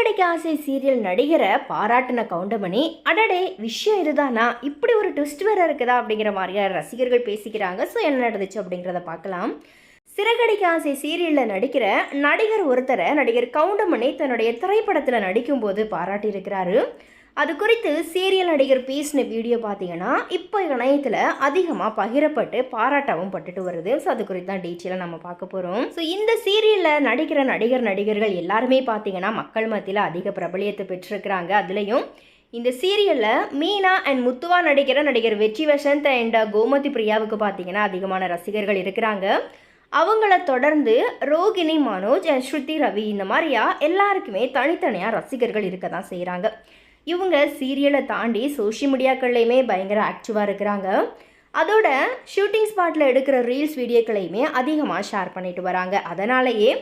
சிறகடிக்க ஆசை சீரியல் நடிகரை பாராட்டின கவுண்டமணி அடடே விஷயம் இதுதானா? இப்படி ஒரு ட்விஸ்ட் வேற இருக்குதா? அப்படிங்கிற மாதிரியா ரசிகர்கள் பேசிக்கிறாங்க. ஸோ என்ன நடந்துச்சு அப்படிங்கிறத பார்க்கலாம். சிறகடிக்க ஆசை சீரியலில் நடிக்கிற நடிகர் ஒருத்தரை நடிகர் கவுண்டமணி தன்னுடைய திரைப்படத்தில் நடிக்கும்போது பாராட்டியிருக்கிறாரு. அது குறித்து சீரியல் நடிகர் பேசின வீடியோ பார்த்தீங்கன்னா இப்போ இணையத்தில் அதிகமாக பகிரப்பட்டு பாராட்டவும் பட்டுட்டு வருது. ஸோ அது குறித்து தான் டீட்டெயிலாக நம்ம பார்க்க போகிறோம் ஸோ இந்த சீரியலில் நடிக்கிற நடிகர் நடிகர்கள் எல்லாருமே பார்த்தீங்கன்னா மக்கள் மத்தியில் அதிக பிரபலியத்தை பெற்றிருக்கிறாங்க. அதுலேயும் இந்த சீரியலில் மீனா அண்ட் முத்துவா நடிக்கிற நடிகர் வெற்றி வசந்த் அண்ட் கோமதி பிரியாவுக்கு பார்த்தீங்கன்னா அதிகமான ரசிகர்கள் இருக்கிறாங்க. அவங்கள தொடர்ந்து ரோகிணி மனோஜ் அண்ட் ஸ்ருதி ரவி இந்த மாதிரியா எல்லாருக்குமே தனித்தனியாக ரசிகர்கள் இருக்க தான் செய்கிறாங்க இவங்க சீரியலை தாண்டி சோஷியல் மீடியாக்கள்லையுமே பயங்கர ஆக்டிவாக இருக்கிறாங்க. அதோட ஷூட்டிங் ஸ்பாட்டில் எடுக்கிற ரீல்ஸ் வீடியோக்களையுமே அதிகமாக ஷேர் பண்ணிட்டு வராங்க. அதனாலேயே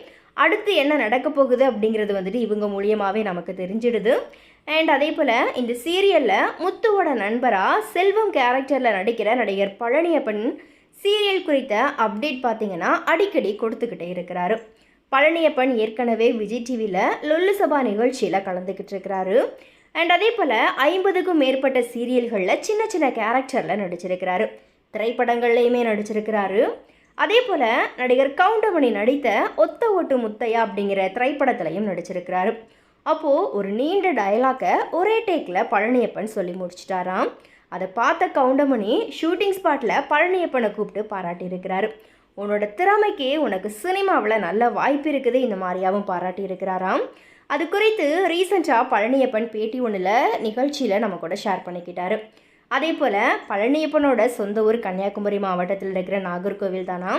அடுத்து என்ன நடக்க போகுது அப்படிங்கிறது வந்துட்டு இவங்க மூலியமாகவே நமக்கு தெரிஞ்சிடுது. அண்ட் அதே போல் இந்த சீரியலில் முத்துவோட நண்பராக செல்வம் கேரக்டரில் நடிக்கிற நடிகர் பழனியப்பன் சீரியல் குறித்த அப்டேட் பார்த்தீங்கன்னா அடிக்கடி கொடுத்துக்கிட்டே இருக்கிறாரு. பழனியப்பன் ஏற்கனவே விஜய் டிவியில் லொல்லு சபா நிகழ்ச்சியில் கலந்துக்கிட்டு இருக்கிறாரு. அண்ட் அதே போல் ஐம்பதுக்கும் மேற்பட்ட சீரியல்களில் சின்ன சின்ன கேரக்டரில் நடிச்சிருக்கிறாரு. திரைப்படங்கள்லையுமே நடிச்சிருக்கிறாரு. அதே போல் நடிகர் கவுண்டமணி நடித்த ஒத்த ஓட்டு முத்தையா அப்படிங்கிற திரைப்படத்திலையும் நடிச்சிருக்கிறாரு. அப்போது ஒரு நீண்ட டயலாக்கை ஒரே டேக்கில் பழனியப்பன் சொல்லி முடிச்சிட்டாராம். அதை பார்த்த கவுண்டமணி ஷூட்டிங் ஸ்பாட்டில் பழனியப்பனை கூப்பிட்டு பாராட்டியிருக்கிறாரு. உன்னோட திறமைக்கு உனக்கு சினிமாவில் நல்ல வாய்ப்பு இருக்குது. இந்த மாதிரியாவும் பாராட்டியிருக்கிறாராம். அது குறித்து ரீசெண்டாக பழனியப்பன் பேட்டி ஒன்றில் நிகழ்ச்சியில் நம்ம கூட ஷேர் பண்ணிக்கிட்டாரு. அதே போல் பழனியப்பனோட சொந்த ஊர் கன்னியாகுமரி மாவட்டத்தில் இருக்கிற நாகர்கோவில் தானா?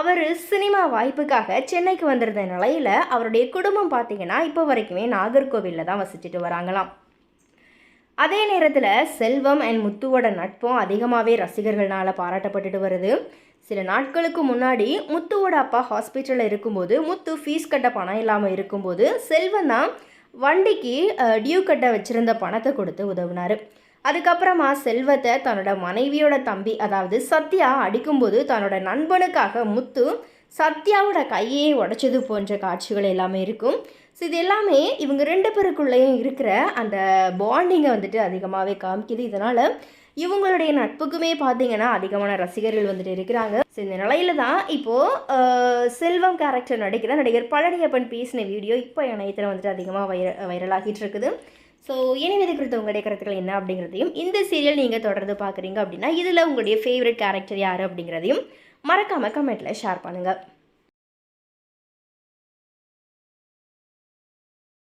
அவர் சினிமா வாய்ப்புக்காக சென்னைக்கு வந்திருந்த நிலையில் அவருடைய குடும்பம் பார்த்தீங்கன்னா இப்போ வரைக்குமே நாகர்கோவிலில் தான் வசிச்சுட்டு வராங்களாம். அதே நேரத்தில் செல்வம் அண்ட் முத்துவோட நட்பும் அதிகமாகவே ரசிகர்களால் பாராட்டப்பட்டுட்டு வருது. சில நாட்களுக்கு முன்னாடி முத்துவோட அப்பா ஹாஸ்பிட்டலில் இருக்கும்போது முத்து ஃபீஸ் கட்ட பணம் இல்லாமல் இருக்கும்போது செல்வம் தான் வண்டிக்கு டியூ கட்ட வச்சுருந்த பணத்தை கொடுத்து உதவினார். அதுக்கப்புறமா செல்வத்தை தன்னோட மனைவியோட தம்பி அதாவது சத்யா அடிக்கும்போது தன்னோட நண்பனுக்காக முத்து சத்யாவோட கையே உடைச்சது போன்ற காட்சிகள் எல்லாமே இருக்கும். ஸோ இது எல்லாமே இவங்க ரெண்டு பேருக்குள்ளேயும் இருக்கிற அந்த பாண்டிங்கை வந்துட்டு அதிகமாகவே காமிக்குது. இதனால் இவங்களுடைய நட்புக்குமே பார்த்தீங்கன்னா அதிகமான ரசிகர்கள் வந்துட்டு இருக்கிறாங்க. ஸோ இந்த நிலையில தான் இப்போது செல்வம் கேரக்டர் நடிக்கிற நடிகர் பழனியப்பன் பேசின வீடியோ இப்போ இணையத்தில் வந்துட்டு அதிகமாக வைர வைரலாகிட்டு இருக்குது. ஸோ இனி இது குறித்து உங்களுடைய கருத்துக்கள் என்ன அப்படிங்கிறதையும் இந்த சீரியல் நீங்கள் தொடர்ந்து பார்க்குறீங்க அப்படின்னா இதில் உங்களுடைய ஃபேவரட் கேரக்டர் யார் அப்படிங்கிறதையும் மறக்காமல் கமெண்ட்டில் ஷேர் பண்ணுங்கள்